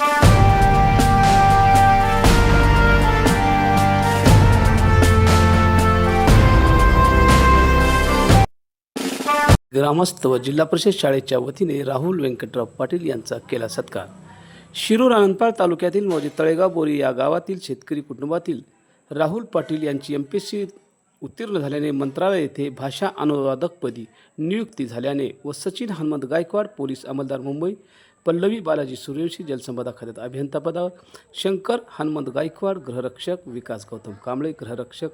ग्रामस्थ व जिल्हा परिषद शाळेच्या वतीने राहुल व्यंकटराव पाटील यांचा केला सत्कार. शिरूर आनंदपाळ तालुक्यातील मौजे तळेगाव बोरी या गावातील शेतकरी कुटुंबातील राहुल पाटील यांची एम पी एस सी उत्तीर्ण झाल्याने मंत्रालय येथे भाषा अनुवादकपदी नियुक्ती झाल्याने व सचिन हनुमंत गायकवाड पोलीस अंमलदार मुंबई पल्लवी बालाजी सूर्यवंशी जलसंपदा खात्यात अभियंता पदावर शंकर हनुमंत गायकवाड गृहरक्षक विकास गौतम कांबळे गृहरक्षक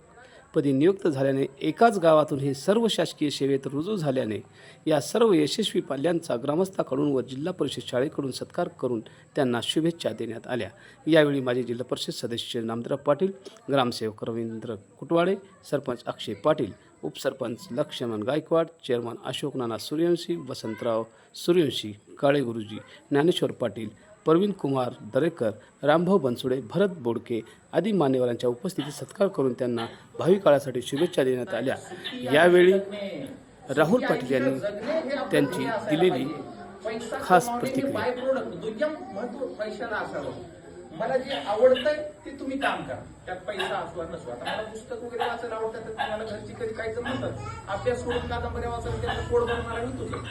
पदी नियुक्त झाल्याने एकाच गावातून हे सर्व शासकीय सेवेत रुजू झाल्याने या सर्व यशस्वी पाल्यांचा ग्रामस्थाकडून व जिल्हा परिषद शाळेकडून सत्कार करून त्यांना शुभेच्छा देण्यात आल्या. यावेळी माजी जिल्हा परिषद सदस्य नामदराव पाटील ग्रामसेवक रवींद्र कुटवाडे सरपंच अक्षय पाटील उपसरपंच लक्ष्मण गायकवाड चेअरमन अशोक नाना सूर्यवंशी वसंतराव सूर्यवंशी काळे गुरुजी ज्ञानेश्वर पाटील प्रवीण कुमार दरेकर रामभाऊ बनसुडे भरत बोडके आदी मान्यवरांच्या उपस्थितीत सत्कार करून त्यांना भावी काळासाठी शुभेच्छा देण्यात आल्या. यावेळी राहुल पाटील यांनी त्यांची दिलेली खास प्रतिक्रिया. मला जे आवडतंय ते तुम्ही काम करा. त्यात पैसा असो नसो. आता मला पुस्तक वगैरे वाचायला आवडतं तर तुम्हाला घरची कधी काय जमतात आपल्या सोडून कादंबऱ्या वाचायला त्याचं पोट बनवणारा मी तुझं.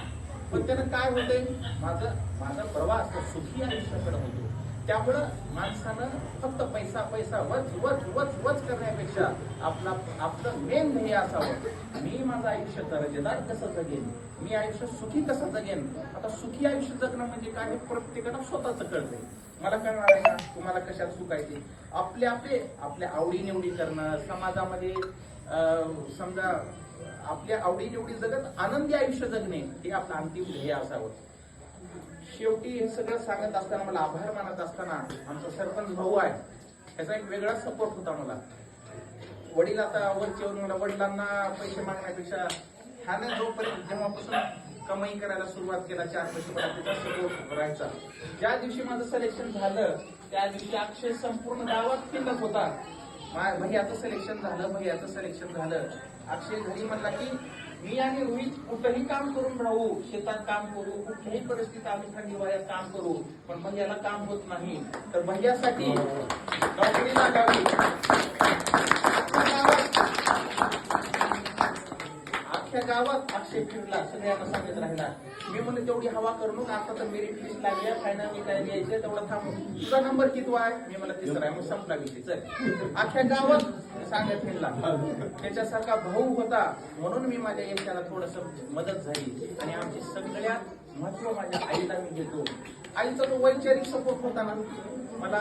पण त्यानं काय होतंय? माझं माझा प्रवास सुखी आयुष्याकडे होतो. त्यामुळं माणसानं फक्त पैसा पैसा वच वच वच वच करण्यापेक्षा आपला आपलं मेन ध्येय असावं. मी माझं आयुष्य दर्जेदार कसं जगेन? मी आयुष्य सुखी कसं जगेन? आता सुखी आयुष्य जगणं म्हणजे काय हे प्रत्येकाला स्वतःच कळतंय. मला कळणार आहे का? तुम्हाला कशात सुखायचे आपले आपले आपल्या आवडीनिवडी करणं समाजामध्ये अं, समजा आपल्या आवडीनिवडी जगत आनंदी आयुष्य जगणे हे आपलं अंतिम ध्येय असावं. शेवटी हे सगळं सांगत असताना मला आभार मानत असताना आमचा सरपंच भाऊ आहे त्याचा एक वेगळा सपोर्ट होता मला. वडील आता वरचे येऊन मला वडिलांना पैसे मागण्यापेक्षा ह्याने जोपर्यंत जेव्हापासून कमाई करायला सुरुवात केला चार पैसे मला त्याचा सपोर्ट राहायचा. ज्या दिवशी माझं सिलेक्शन झालं त्या दिवशी अक्षय संपूर्ण गावात फिरत होता. भैयाचं सिलेक्शन झालं भैयाचं सिलेक्शन झालं. अक्षय घरी म्हणला की मी आणि रोहित कुठंही काम करून राहू शेतात काम करू कुठल्याही परिस्थितीत आम्ही थंडी वाऱ्यात काम करू पण भैयाला काम होत नाही. तर भैयासाठी नोकरी लागावी. अख्ख्या गावात अक्षय फिरला सगळ्यांना सांगत राहिला. मी म्हणलं तेवढी हवा करू नका आता तर मेरिट लिस्ट लागली आहे फायनल मी काय लिहायचं तेवढा थांबू. तुझा नंबर किती आहे? मी मला तिसरा आहे. मग संपला विषय चल. अख्ख्या गावात सांगत फिरला. त्याच्यासारखा भाऊ होता. म्हणून मी माझ्या यशाला थोडस मदत झाली. आणि आमची सगळ्यात महत्त्व माझ्या आईला मी घेतो आईचा तो वैचारिक सपोर्ट होता ना. मला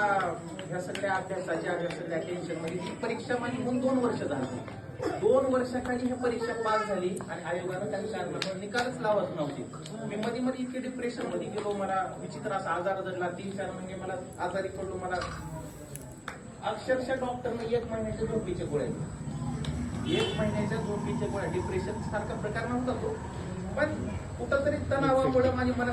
ह्या सगळ्या अभ्यासाच्या ह्या सगळ्या टेन्शनमध्ये ती परीक्षा माझी होऊन दोन वर्ष झाली. दोन वर्षाखाली ही परीक्षा पास झाली आणि आयोगानं काही कारणामुळे निकालच लावत नव्हते. मी मध्ये मध्ये इतके डिप्रेशनमध्ये गेलो मला विचित्र असा आजार जडला तीन चार महिने मला आजारी पडलो मला अक्षरशः डॉक्टरने एक महिन्याच्या झोपीचे गोळ्या एक महिन्याच्या झोपीचे गोळ्या. डिप्रेशन सारखा प्रकार नव्हता तो. पण कुठंतरी तणावामुळे माझी मला